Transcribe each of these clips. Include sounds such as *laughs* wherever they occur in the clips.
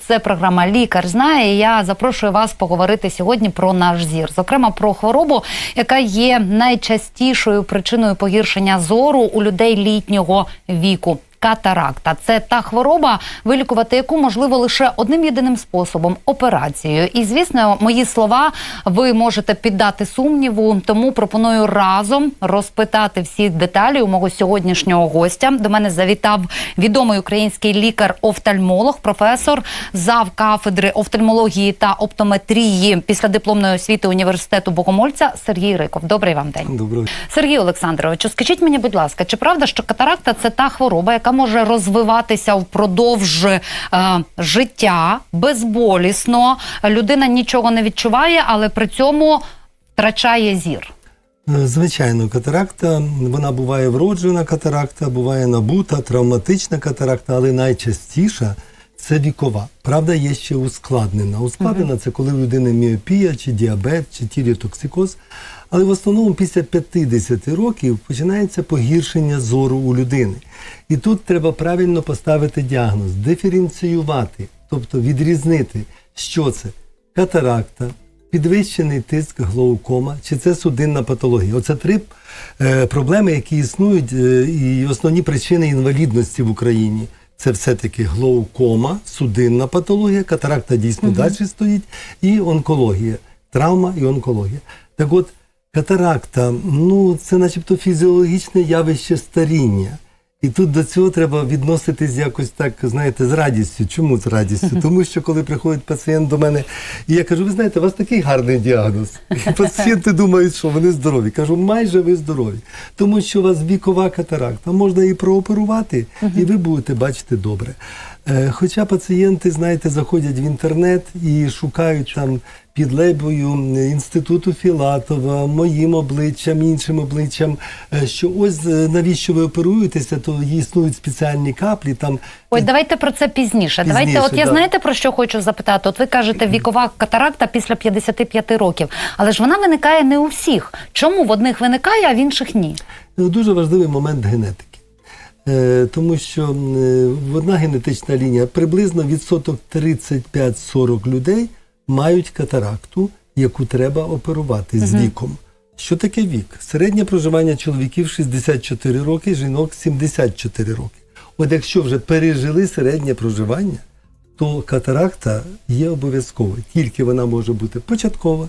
Це програма Лікар знає. і Я запрошую вас поговорити сьогодні про наш зір, зокрема про хворобу, яка є найчастішою причиною погіршення зору у людей літнього віку. Катаракта це та хвороба, вилікувати яку можливо лише одним єдиним способом операцією. І звісно, мої слова ви можете піддати сумніву. Тому пропоную разом розпитати всі деталі у мого сьогоднішнього гостя. До мене завітав відомий український лікар-офтальмолог, професор зав кафедри офтальмології та оптометрії після дипломної освіти університету Богомольця Сергій Риков. Добрий вам день. Доброго. Сергій Олександровичу, скажіть мені, будь ласка, чи правда, що катаракта це та хвороба, яка може розвиватися впродовж е, життя безболісно? Людина нічого не відчуває, але при цьому втрачає зір. Е, Звичайно, катаракта, вона буває вроджена катаракта, буває набута, травматична катаракта, але найчастіша це вікова. Правда, є ще ускладнена. Ускладнена це коли в людини міопія, чи діабет, чи тіріотоксикоз. Але в основному після 50 років починається погіршення зору у людини. І тут треба правильно поставити діагноз, диференціювати, тобто відрізнити, що це катаракта, підвищений тиск глаукома, чи це судинна патологія. Оце три е, проблеми, які існують, е, і основні причини інвалідності в Україні. Це все-таки глоукома, судинна патологія, катаракта дійсно далі стоїть, і онкологія, травма і онкологія. Так от, катаракта, ну це начебто фізіологічне явище старіння. І тут до цього треба відноситись якось так, знаєте, з радістю. Чому з радістю? *laughs* Тому що коли приходить пацієнт до мене, і я кажу, ви знаєте, у вас такий гарний діагноз. І пацієнти думають, що вони здорові. Кажу, майже ви здорові. Тому що у вас вікова катаракта. Можна і прооперувати, і ви будете бачити добре. Е, Хоча пацієнти, знаєте, заходять в інтернет і шукають там під лейбою інституту Філатова, моїм обличчям, іншим обличчям, е, що ось е, навіщо ви оперуєтеся, то існують спеціальні каплі. Там Ой, давайте про це пізніше. Пізніше, давайте, от я знаєте про що хочу запитати? От ви кажете, вікова катаракта після 55 років, але ж вона виникає не у всіх. Чому в одних виникає, а в інших ні? Дуже важливий момент генетики. Е, Тому що м, е, одна генетична лінія приблизно відсоток 35-40 людей мають катаракту, яку треба оперувати з віком. Що таке вік? Середнє проживання чоловіків 64 роки, жінок 74 роки. От якщо вже пережили середнє проживання, то катаракта є обов'язковою. Тільки вона може бути початкова,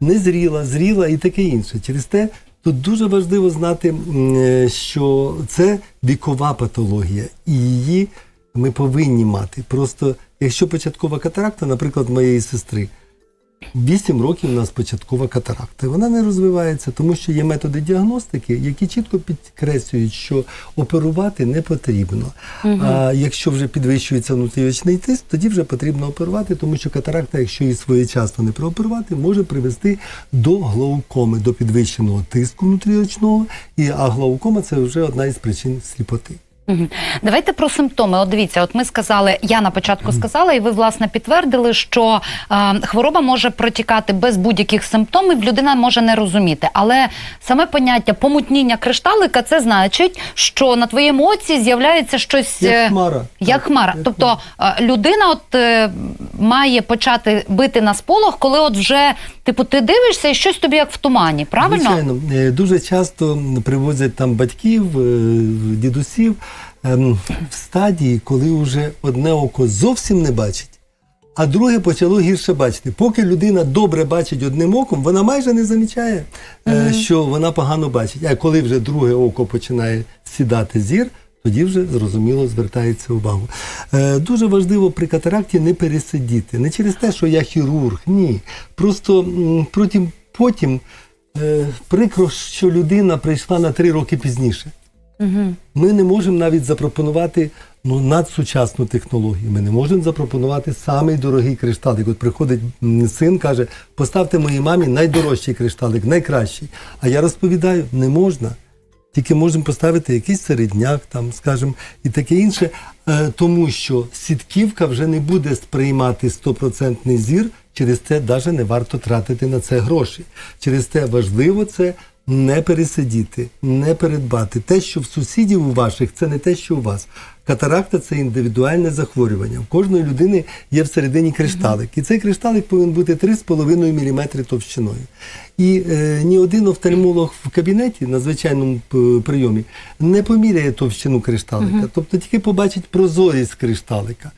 незріла, зріла і таке інше. Через те тут дуже важливо знати, е, що це вікова патологія, і її ми повинні мати. Просто якщо початкова катаракта, наприклад, моєї сестри, 8 років у нас початкова катаракта. Вона не розвивається, тому що є методи діагностики, які чітко підкреслюють, що оперувати не потрібно. А якщо вже підвищується внутріочний тиск, тоді вже потрібно оперувати, тому що катаракта, якщо її своєчасно не прооперувати, може привести до глаукоми, до підвищеного тиску внутріочного. І а глаукома це вже одна із причин сліпоти. Давайте про симптоми. От дивіться, от ми сказали, я на початку сказала, і ви власне підтвердили, що е, хвороба може протікати без будь-яких симптомів. Людина може не розуміти. Але саме поняття помутніння кришталика це значить, що на твоєму оці з'являється щось Як е, хмара. Як Так, хмара. як тобто е, людина от е, має почати бити на сполох, коли от вже типу ти дивишся і щось тобі як в тумані. Правильно? Звичайно, Е, дуже часто привозять там батьків, е, дідусів в стадії, коли вже одне око зовсім не бачить, а друге почало гірше бачити. Поки людина добре бачить одним оком, вона майже не замічає, е, що вона погано бачить. А коли вже друге око починає сідати зір. Тоді вже зрозуміло звертається увагу. Е, дуже важливо при катаракті не пересидіти. Не через те, що я хірург, ні. Просто потім, потім е, прикро, що людина прийшла на три роки пізніше. Ми не можемо навіть запропонувати ну, надсучасну технологію. Ми не можемо запропонувати самий дорогий кришталик. От приходить син, каже, поставте моїй мамі найдорожчий кришталик, найкращий. А я розповідаю, не можна. Тільки можемо поставити якийсь середняк, там, скажімо, і таке інше, е, тому що сітківка вже не буде сприймати стопроцентний зір, через це навіть не варто тратити на це гроші. Через це важливо це не пересидіти, не передбати. Те, що в сусідів у ваших, це не те, що у вас. Катаракта це індивідуальне захворювання. У кожної людини є всередині кришталик. І цей кришталик повинен бути 3,5 мм товщиною. І е, ні один офтальмолог в кабінеті на звичайному прийомі не поміряє товщину кришталика, тобто тільки побачить прозорість кришталика.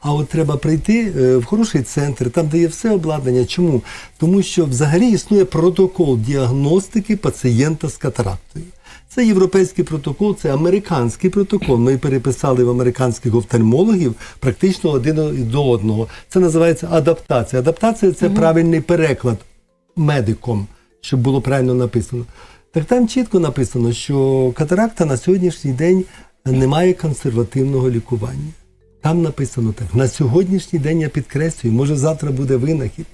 А от треба прийти е, в хороший центр, там де є все обладнання. Чому? Тому що взагалі існує протокол діагностики пацієнта з катарактою. Це європейський протокол, це американський протокол. Ми переписали в американських офтальмологів практично один до одного. Це називається адаптація. Адаптація це правильний переклад медиком, щоб було правильно написано. Так там чітко написано, що катаракта на сьогоднішній день не має консервативного лікування. Там написано так: на сьогоднішній день я підкреслюю, може завтра буде винахід.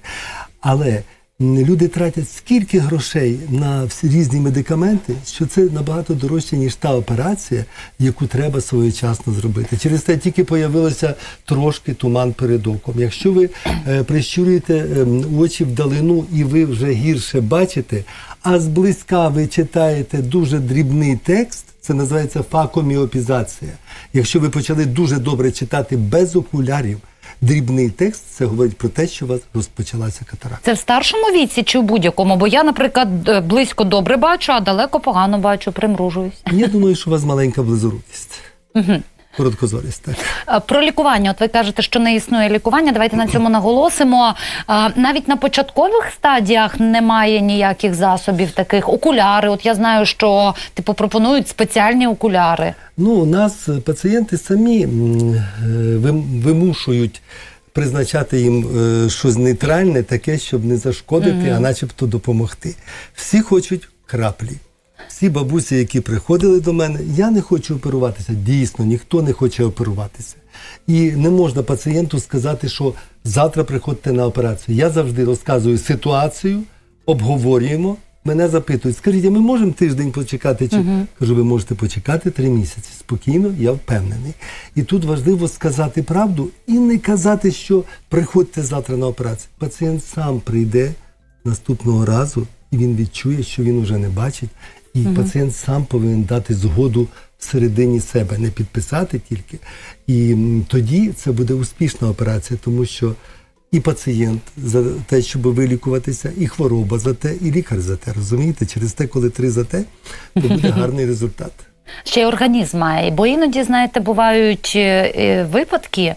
Але люди тратять скільки грошей на всі різні медикаменти, що це набагато дорожче, ніж та операція, яку треба своєчасно зробити. Через те тільки появилося трошки туман перед оком. Якщо ви е, прищурюєте ем, очі вдалину і ви вже гірше бачите, а зблизька ви читаєте дуже дрібний текст. Це називається факоміопізація. Якщо ви почали дуже добре читати без окулярів, дрібний текст, це говорить про те, що у вас розпочалася катаракта. Це в старшому віці чи в будь-якому? Бо я, наприклад, е, близько добре бачу, а далеко погано бачу, примружуюсь. Я думаю, що у вас маленька близорукість. Короткозорість, так. Про лікування, от ви кажете, що не існує лікування. Давайте на цьому наголосимо. Навіть на початкових стадіях немає ніяких засобів таких. Окуляри. От я знаю, що типу пропонують спеціальні окуляри. Ну, у нас пацієнти самі е, вим- вимушують призначати їм е, щось нейтральне, таке, щоб не зашкодити, а начебто допомогти. Всі хочуть краплі. Всі бабусі, які приходили до мене, я не хочу оперуватися. Дійсно, ніхто не хоче оперуватися. І не можна пацієнту сказати, що завтра приходьте на операцію. Я завжди розказую ситуацію, обговорюємо. Мене запитують, скажіть, а ми можемо тиждень почекати? Чи кажу, ви можете почекати три місяці. Спокійно, я впевнений. І тут важливо сказати правду і не казати, що приходьте завтра на операцію. Пацієнт сам прийде наступного разу, і він відчує, що він уже не бачить. І пацієнт сам повинен дати згоду всередині себе, не підписати тільки. І тоді це буде успішна операція, тому що і пацієнт за те, щоб вилікуватися, і хвороба за те, і лікар за те. Розумієте? Через те, коли три за те, то буде *laughs* гарний результат. Ще й організм має. Бо іноді, знаєте, бувають е, е, випадки,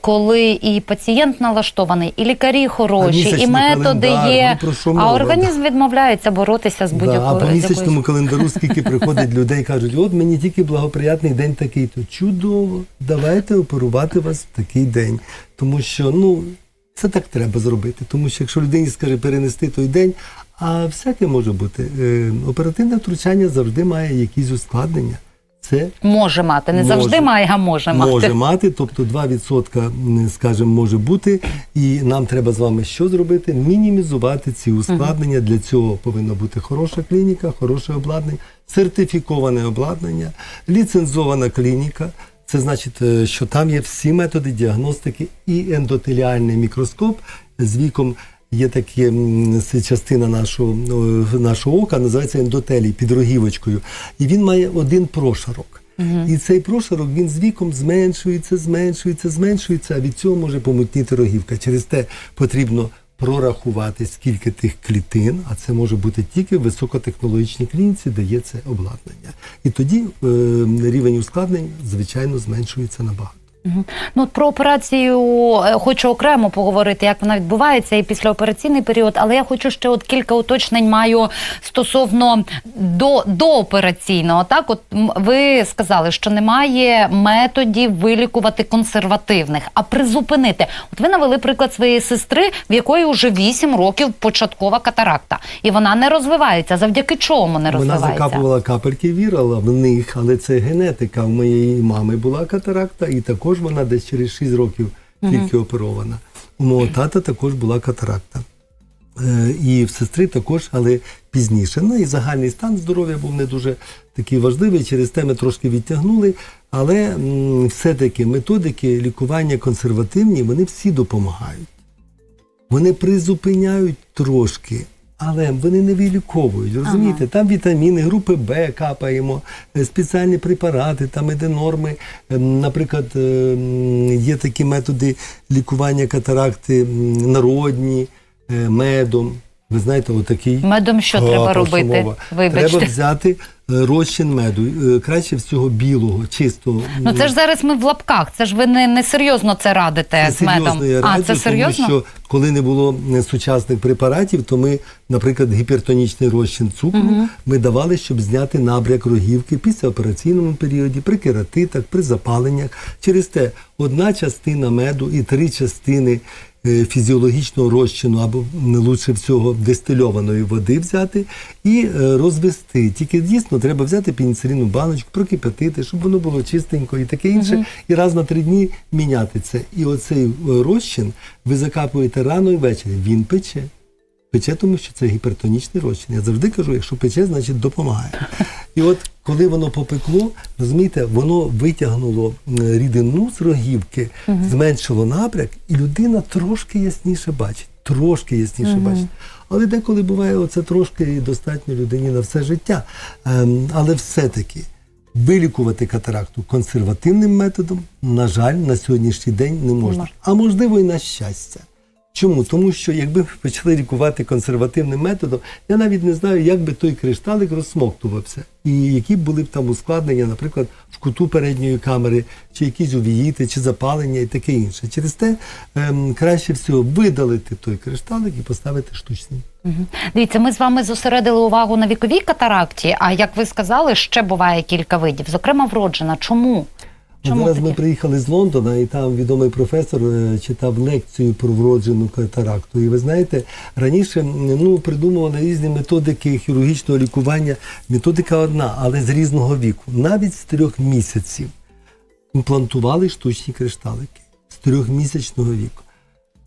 коли і пацієнт налаштований, і лікарі хороші, і методи є. ну, а організм відмовляється боротися з Да, а по місячному календару скільки приходить людей, кажуть, от мені тільки благоприятний день такий, то чудово, давайте оперувати вас в такий день. Тому що ну це так треба зробити. Тому що якщо людині скаже перенести той день, а всяке може бути. Е, оперативне втручання завжди має якісь ускладнення. Це Може мати, не Може. завжди має, а може мати. може мати, тобто 2%, м, скажімо, може бути, і нам треба з вами що зробити? Мінімізувати ці ускладнення. Для цього повинна бути хороша клініка, хороше обладнання, сертифіковане обладнання, ліцензована клініка. Це значить, е, що там є всі методи діагностики і ендотеліальний мікроскоп з віком. Є така частина нашого, е, нашого ока, називається ендотелій під рогівочкою. І він має один прошарок. І цей прошарок він з віком зменшується, зменшується, зменшується, а від цього може помутніти рогівка. Через те потрібно прорахувати, скільки тих клітин, а це може бути тільки в високотехнологічній клініці, де є це обладнання. І тоді е, рівень ускладнень, звичайно, зменшується набагато. Ну, от про операцію е, хочу окремо поговорити, як вона відбувається і післяопераційний період, але я хочу ще от кілька уточнень маю стосовно до, доопераційного. Так, от ви сказали, що немає методів вилікувати консервативних, а призупинити. От ви навели приклад своєї сестри, в якої вже 8 років початкова катаракта, і вона не розвивається. Завдяки чому не Вона закапувала капельки, вірила в них, але це генетика. В моєї мами була катаракта, і також вона десь через 6 років тільки оперована. У мого тата також була катаракта. Е, І в сестри також, але пізніше. Ну і загальний стан здоров'я був не дуже такий важливий. Через те ми трошки відтягнули. Але все-таки методики лікування консервативні, вони всі допомагають. Вони призупиняють трошки, Але вони не виліковують, розумієте? Там вітаміни, групи Б капаємо, е, спеціальні препарати, там іде норми. Ем, Наприклад, е, є такі методи лікування катаракти народні, е, медом. Ви знаєте, отакий. Медом що А, треба робити? мова? Вибачте. Треба взяти е, розчин меду, е, краще всього білого, чистого. Ну це ж зараз ми в лапках. Це ж ви не, не серйозно це радите з медом. я а це серйозно? Тому що коли не було е, сучасних препаратів, то ми, наприклад, гіпертонічний розчин цукру ми давали, щоб зняти набряк рогівки після операційному періоді, при кератитах, при запаленнях. Через те одна частина меду і три частини. Е, Фізіологічного розчину або м, лучше всього дистильованої води взяти і е, розвести. Тільки дійсно треба взяти пеніциліну баночку, прокипятити, щоб воно було чистенько і таке інше. І раз на три дні міняти це. І оцей е, розчин ви закапуєте рано і ввечері. Він пече. Пече, тому що це гіпертонічний розчин. Я завжди кажу, якщо пече, значить допомагає. І от коли воно попекло, розумієте, воно витягнуло рідину з рогівки, зменшило напряк, і людина трошки ясніше бачить. Трошки ясніше бачить. Але деколи буває оце трошки і достатньо людині на все життя. Ем, але все-таки вилікувати катаракту консервативним методом, на жаль, на сьогоднішній день не можна. А можливо, і на щастя. Чому? Тому що якби почали лікувати консервативним методом, я навіть не знаю, як би той кришталик розсмоктувався, і які були б там ускладнення, наприклад, в куту передньої камери, чи якісь увіїти, чи запалення і таке інше. Через те ем, краще всього видалити той кришталик і поставити штучний. Мгм. Дивіться, ми з вами зосередили увагу на віковій катаракті. А як ви сказали, ще буває кілька видів, зокрема вроджена. Чому? От Чому зараз ми приїхали з Лондона, і там відомий професор е, читав лекцію про вроджену катаракту. І ви знаєте, раніше ну, придумували різні методики хірургічного лікування. Методика одна, але з різного віку. Навіть з трьох місяців імплантували штучні кришталики з трьохмісячного віку.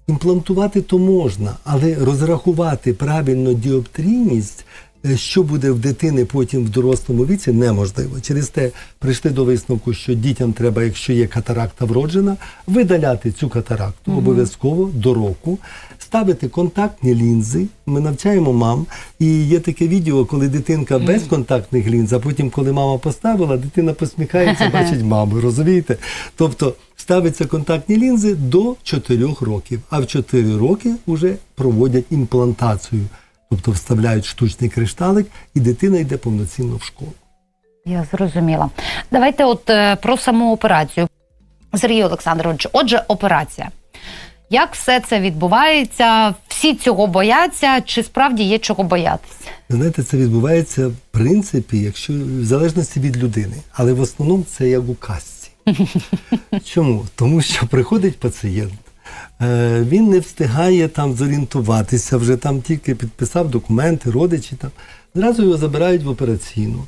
Імплантувати то можна, але розрахувати правильно діоптрійність, що буде в дитини потім в дорослому віці, неможливо. Через те прийшли до висновку, що дітям треба, якщо є катаракта вроджена, видаляти цю катаракту обов'язково до року, ставити контактні лінзи. Ми навчаємо мам. І є таке відео, коли дитинка без контактних лінз, а потім, коли мама поставила, дитина посміхається, *laughs* бачить маму. Розумієте? Тобто ставиться контактні лінзи до 4 років, а в 4 роки вже проводять імплантацію. Тобто вставляють штучний кришталик, і дитина йде повноцінно в школу. Я зрозуміла. Давайте от е, про саму операцію. Сергій Олександрович, отже, операція. Як все це відбувається? Всі цього бояться, чи справді є чого боятися? Знаєте, це відбувається в принципі, якщо в залежності від людини, але в основному це як у казці. *laughs* Чому? Тому що приходить пацієнт, він не встигає там зорієнтуватися, вже там тільки підписав документи, родичі там. Зразу його забирають в операційну.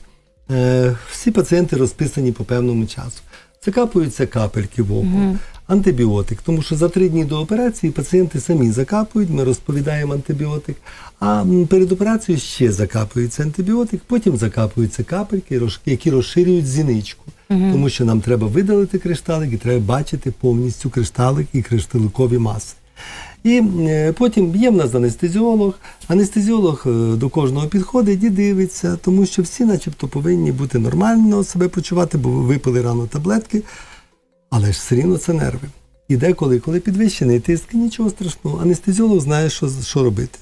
Е, Всі пацієнти розписані по певному часу. Закапуються капельки в око, антибіотик, тому що за три дні до операції пацієнти самі закапують, ми розповідаємо антибіотик, а перед операцією ще закапується антибіотик, потім закапуються капельки, які розширюють зіничку. Тому що нам треба видалити кришталик і треба бачити повністю кришталик і кришталикові маси. І е, потім є в нас анестезіолог. Анестезіолог е, до кожного підходить і дивиться, тому що всі, начебто, повинні бути нормально себе почувати, бо випили рано таблетки, але ж все рівно це нерви. І деколи, коли підвищений тиск, нічого страшного. Анестезіолог знає, що, що робити.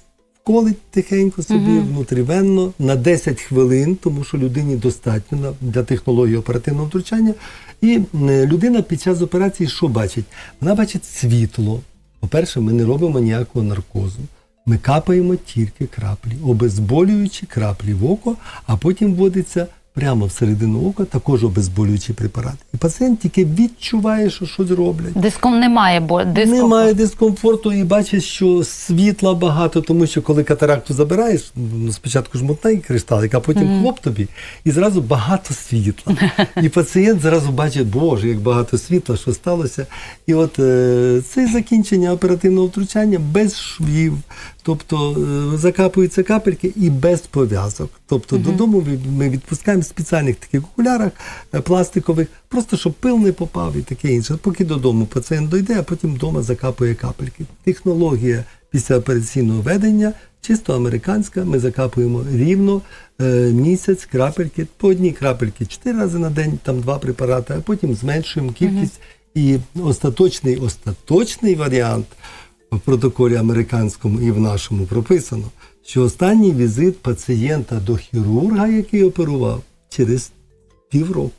Вколить тихенько собі внутрівенно на 10 хвилин, тому що людині достатньо для технології оперативного втручання. І людина під час операції що бачить? Вона бачить світло. По-перше, ми не робимо ніякого наркозу. Ми капаємо тільки краплі, обезболюючі краплі в око, а потім вводиться прямо всередину ока також обезболюючий препарат. І пацієнт тільки відчуває, що щось роблять. Диском немає, бо дискомфорт. Немає дискомфорту і бачиш, що світла багато, тому що коли катаракту забираєш, ну, спочатку ж мотний кришталик, а потім хлоп тобі, і зразу багато світла. *laughs* І пацієнт зразу бачить, боже, як багато світла, що сталося. І от е, це закінчення оперативного втручання без швів, тобто е, закапуються капельки і без пов'язок. Тобто додому ми відпускаємо в спеціальних таких окулярах е, пластикових, просто щоб пил не попав і таке інше. Поки додому пацієнт дойде, а потім вдома закапує капельки. Технологія післяопераційного ведення чисто американська. Ми закапуємо рівно е, місяць крапельки, по одній крапельки чотири рази на день, там два препарати, а потім зменшуємо кількість. І остаточний, остаточний варіант в протоколі американському і в нашому прописано, що останній візит пацієнта до хірурга, який оперував, через півроку.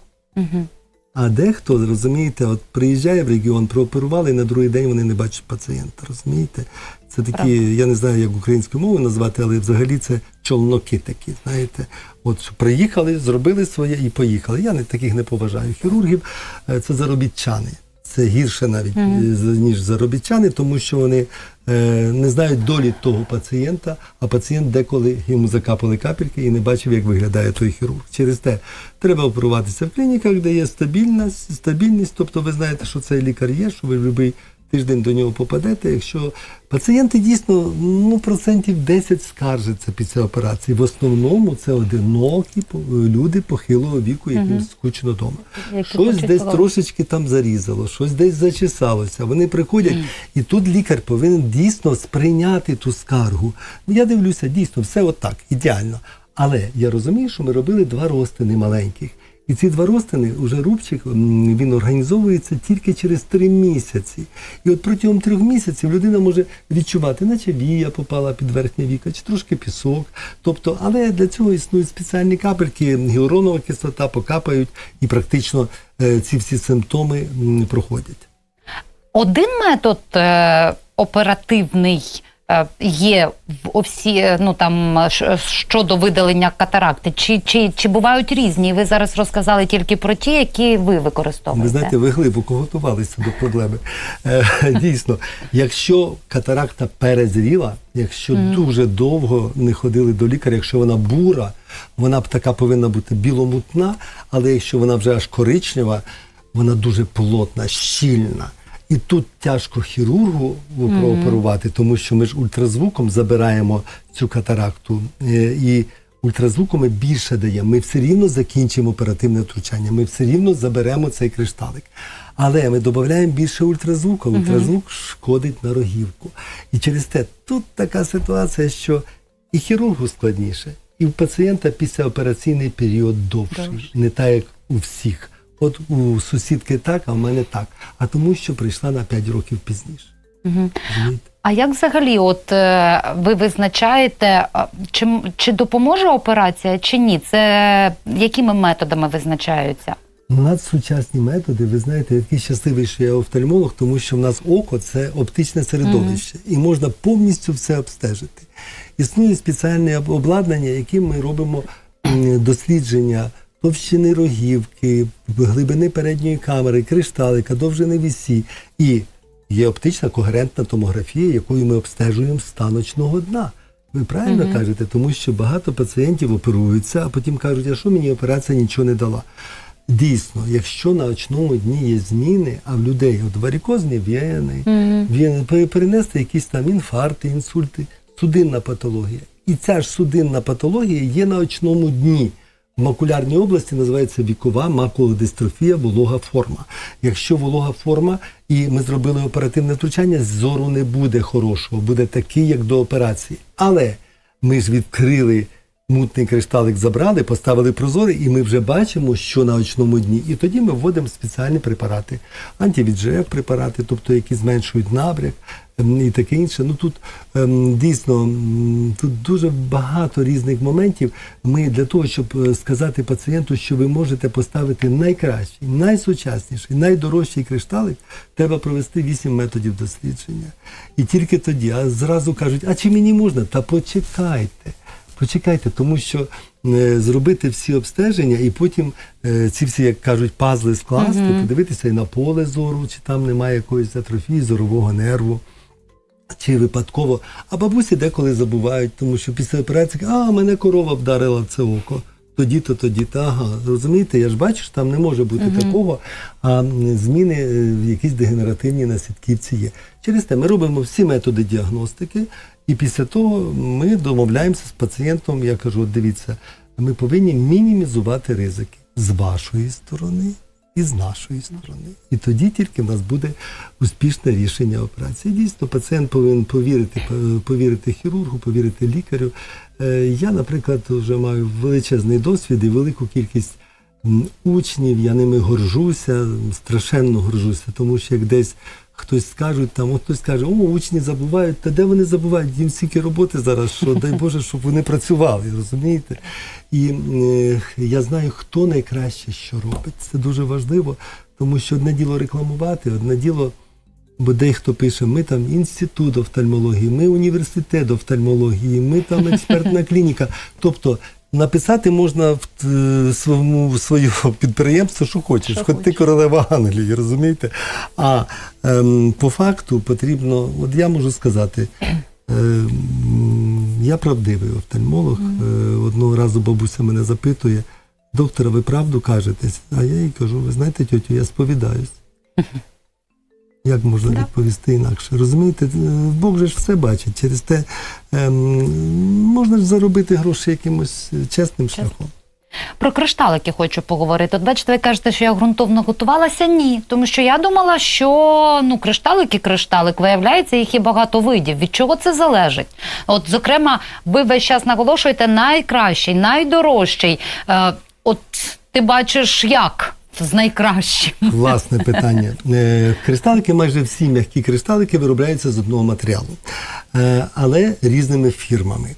А дехто, розумієте, от приїжджає в регіон, прооперували, і на другий день вони не бачать пацієнта. Розумієте? Це такі, я не знаю, як українською мовою назвати, але взагалі це чолноки такі. Знаєте, от приїхали, зробили своє і поїхали. Я не таких не поважаю. Хірургів е, це заробітчани. Це гірше навіть е, ніж заробітчани, тому що вони е, не знають долі того пацієнта, а пацієнт деколи йому закапали капельки і не бачив, як виглядає той хірург. Через те треба оперуватися в клініках, де є стабільність, стабільність. Тобто ви знаєте, що цей лікар є, що ви будь-який тиждень до нього попадете. Якщо пацієнти дійсно ну, процентів 10 скаржаться після операції, в основному це одинокі люди похилого віку, яким скучно вдома. Які Щось десь трошечки там зарізало, щось десь зачесалося. Вони приходять, і тут лікар повинен дійсно сприйняти ту скаргу. Ну, Я дивлюся, дійсно, все отак, ідеально. Але я розумію, що ми робили два розтини маленьких. І ці два розтини, уже рубчик, він організовується тільки через три місяці. І от протягом трьох місяців людина може відчувати, наче вія попала під верхнє віко, чи трошки пісок. Тобто, але для цього існують спеціальні капельки, гіалуронова кислота покапають, і практично е, ці всі симптоми проходять. Один метод е, оперативний є в овсі, е, ну там е, щодо видалення катаракти, чи, чи, чи бувають різні? Ви зараз розказали тільки про ті, які ви використовуєте. Ви знаєте, ви глибоко готувалися до проблеми. Е, *laughs* Дійсно, якщо катаракта перезріла, якщо дуже довго не ходили до лікаря, якщо вона бура, вона б така повинна бути біломутна, але якщо вона вже аж коричнева, вона дуже плотна, щільна. І тут тяжко хірургу прооперувати, тому що ми ж ультразвуком забираємо цю катаракту. е, І ультразвуком ми більше даємо. Ми все рівно закінчимо оперативне втручання, ми все рівно заберемо цей кришталик. Але ми додаємо більше ультразвуку. Ультразвук шкодить на рогівку. І через те тут така ситуація, що і хірургу складніше, і в пацієнта післяопераційний період довший, не так, як у всіх. От у сусідки так, а в мене так. А тому, що прийшла на 5 років пізніше. Розумієте? А як взагалі, от е, ви визначаєте, а, чи, чи допоможе операція, чи ні? Це якими методами визначаються? Надсучасні методи, ви знаєте, я такий щасливий, що я офтальмолог, тому що в нас око це оптичне середовище, і можна повністю все обстежити. Існує спеціальне обладнання, яким ми робимо дослідження товщини рогівки, глибини передньої камери, кришталика, довжини вісі. І є оптична когерентна томографія, якою ми обстежуємо стан очного дна. Ви правильно кажете, тому що багато пацієнтів оперуються, а потім кажуть, а що мені операція нічого не дала. Дійсно, якщо на очному дні є зміни, а в людей от варикозні вени, вени, пе- перенести якісь там інфаркти, інсульти, судинна патологія. І ця ж судинна патологія є на очному дні. Макулярній області називається вікова макулодистрофія, волога форма. Якщо волога форма, і ми зробили оперативне втручання, зору не буде хорошого, буде такий, як до операції. Але ми ж відкрили мутний кришталик, забрали, поставили прозорий, і ми вже бачимо, що на очному дні. І тоді ми вводимо спеціальні препарати, антивіджеф препарати, тобто які зменшують набряк ем, і таке інше. Ну тут ем, дійсно тут дуже багато різних моментів. Ми для того, щоб е, сказати пацієнту, що ви можете поставити найкращий, найсучасніший, найдорожчий кришталик, треба провести 8 методів дослідження. І тільки тоді, а зразу кажуть, а чи мені можна? Та почекайте. Почекайте, тому що е, зробити всі обстеження і потім е, ці всі, як кажуть, пазли скласти, подивитися і на поле зору, чи там немає якоїсь атрофії зорового нерву. Чи випадково, а бабусі деколи забувають, тому що після операції, а мене корова вдарила в це око. тоді-то, тоді-то. Ага, розумієте, я ж бачу, що там не може бути такого, а зміни е, в якісь дегенеративні на сітківці є. Через те ми робимо всі методи діагностики, і після того ми домовляємося з пацієнтом. Я кажу: дивіться, ми повинні мінімізувати ризики з вашої сторони і з нашої сторони. І тоді тільки в нас буде успішне рішення операції. Дійсно, пацієнт повинен повірити, повірити хірургу, повірити лікарю. Е, Я, наприклад, вже маю величезний досвід і велику кількість учнів, я ними горжуся, страшенно горжуся, тому що як десь хтось скаже, там, хтось каже, о, учні забувають, та де вони забувають? Їм стільки роботи зараз, що дай Боже, щоб вони працювали, розумієте? І е, я знаю, хто найкраще що робить. Це дуже важливо, тому що одне діло рекламувати, одне діло. Бо дехто пише, ми там інститут офтальмології, ми університет офтальмології, ми там експертна клініка. Тобто написати можна в е, своєму своє *laughs* підприємство, що хочеш, Що хоч ти королева Англії, розумієте? А ем, по факту потрібно, от я можу сказати, ем, я правдивий офтальмолог. Е, одного разу бабуся мене запитує, доктора, ви правду кажетесь? А я їй кажу, ви знаєте, тьотю, я сповідаюсь. *laughs* Як можна Да. відповісти інакше? Розумієте, Е, Бог же ж все бачить. Через те ем, можна ж заробити гроші якимось е, чесним шляхом. Про кришталики хочу поговорити. От бачите, ви кажете, що я ґрунтовно готувалася. Ні, тому що я думала, що ну кришталик і кришталик, виявляється, їх є багато видів. Від чого це залежить? От, зокрема, ви весь час наголошуєте найкращий, найдорожчий. Е, от ти бачиш, як з найкращим. Власне питання. Е, Кристалики, майже всі м'які кристалики виробляються з одного матеріалу, Е, але різними фірмами.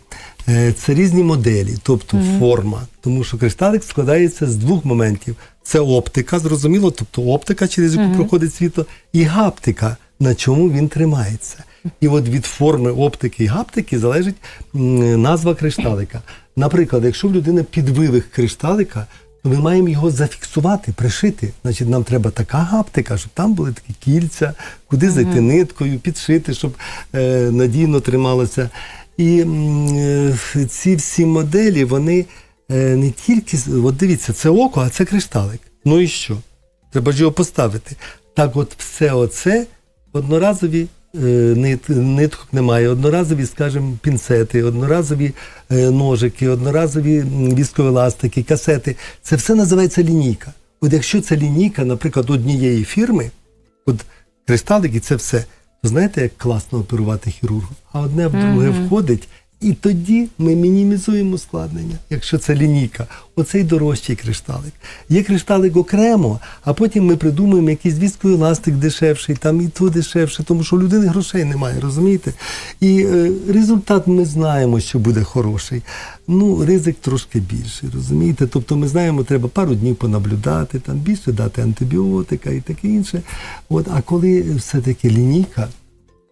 Е, Це різні моделі, тобто форма. Тому що кристалик складається з двох моментів: це оптика, зрозуміло, тобто оптика, через яку проходить світло, і гаптика, на чому він тримається. І от від форми оптики і гаптики залежить назва кришталика. Наприклад, якщо в людини підвивих кришталика, ми маємо його зафіксувати, пришити. Значить, нам треба така гаптика, щоб там були такі кільця, куди зайти ниткою, підшити, щоб е, надійно трималося. І е, ці всі моделі, вони е, не тільки от дивіться, це око, а це кришталик. Ну і що? Треба ж його поставити. Так, от все оце одноразові нит, ниток немає, одноразові, скажімо, пінцети, одноразові е, ножики, одноразові м, віскоеластики, касети. Це все називається лінійка. От якщо це лінійка, наприклад, однієї фірми, от кристалики, це все. То знаєте, як класно оперувати хірургу? А одне в друге входить, і тоді ми мінімізуємо складнення, якщо це лінійка. Оцей дорожчий кришталик. Є кришталик окремо, а потім ми придумуємо якийсь віскоеластик дешевший, там і то дешевше, тому що у людини грошей немає, розумієте? І е, результат ми знаємо, що буде хороший. Ну, ризик трошки більший, розумієте? Тобто ми знаємо, треба пару днів понаблюдати, там більше дати антибіотика і таке інше. От, а коли все-таки лінійка,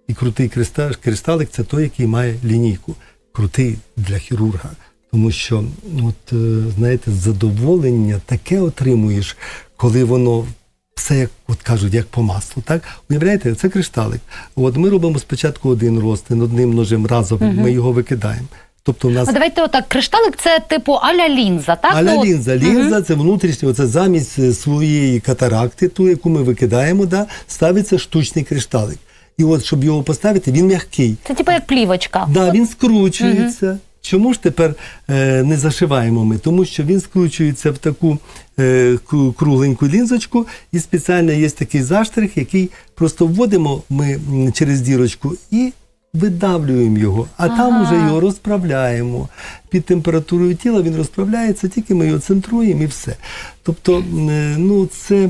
і крутий криста- кристалик це той, який має лінійку. Крутий для хірурга. Тому що, от, е, знаєте, задоволення таке отримуєш, коли воно все, як от кажуть, як по маслу. Так? Уявляєте, це кришталик. От ми робимо спочатку один розтин, одним ножем разом, ми його викидаємо. Тобто у нас А давайте отак, кришталик це типу аля лінза, так? Аля Ну, лінза. Лінза це внутрішнє, це замість е, своєї катаракти, ту, яку ми викидаємо, да, ставиться штучний кришталик. І от, щоб його поставити, він м'який. Це типу як плівочка. Да, він скручується. Чому ж тепер е, не зашиваємо ми? Тому що він скручується в таку е, кругленьку лінзочку, і спеціально є такий заштрих, який просто вводимо ми через дірочку і видавлюємо його, а там Ага. уже його розправляємо. Під температурою тіла він розправляється, тільки ми його центруємо і все. Тобто, е, ну це.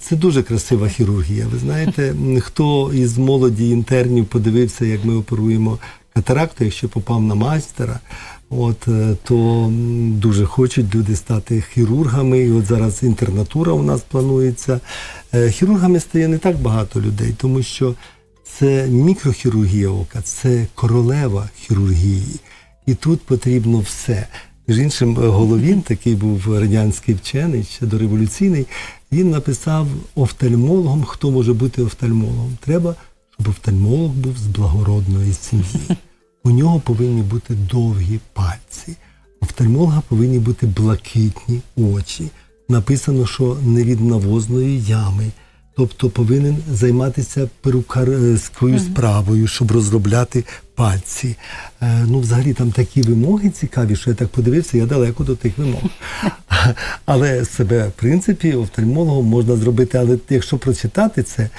Це дуже красива хірургія. Ви знаєте, *laughs* хто із молоді інтернів подивився, як ми оперуємо катаракту, якщо попав на майстера, от е, то дуже хочуть люди стати хірургами. І от зараз інтернатура у нас планується. Е, Хірургами стає не так багато людей, тому що це мікрохірургія ока, це королева хірургії. І тут потрібно все. Між іншим, е, Головін, такий був радянський вчений, ще дореволюційний, він написав офтальмологом, хто може бути офтальмологом. Треба, щоб офтальмолог був з благородної сім'ї. У нього повинні бути довгі пальці. офтальмолога повинні бути блакитні очі. Написано, що не від навозної ями. Тобто повинен займатися перукарською справою, щоб розробляти пальці. Е, ну, взагалі там такі вимоги цікаві, що я так подивився, я далеко до тих вимог. *laughs* Але себе, в принципі, офтальмологом можна зробити. Але якщо прочитати це,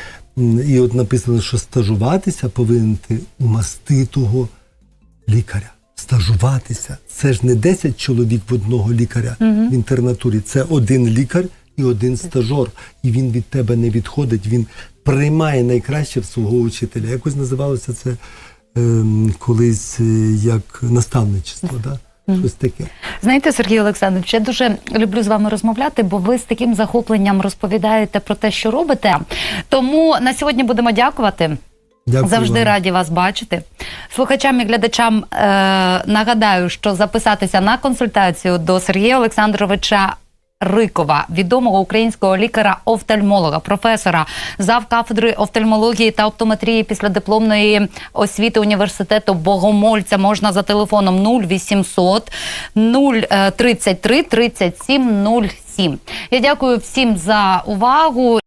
і от написано, що стажуватися повинен ти у маститого лікаря. Стажуватися. Це ж не 10 чоловік в одного лікаря в інтернатурі. Це один лікар і один стажор. І він від тебе не відходить, він приймає найкраще в свого учителя. Якось називалося це ем, колись е, як наставничество. Да? Щось таке. Знаєте, Сергій Олександрович, я дуже люблю з вами розмовляти, бо ви з таким захопленням розповідаєте про те, що робите. Тому на сьогодні будемо дякувати. Дякую Завжди вам. раді вас бачити. Слухачам і глядачам е, нагадаю, що записатися на консультацію до Сергія Олександровича. Рикова, відомого українського лікаря-офтальмолога, професора зав кафедри офтальмології та оптометрії після дипломної освіти університету Богомольця можна за телефоном 0800 033 37 07. Я дякую всім за увагу.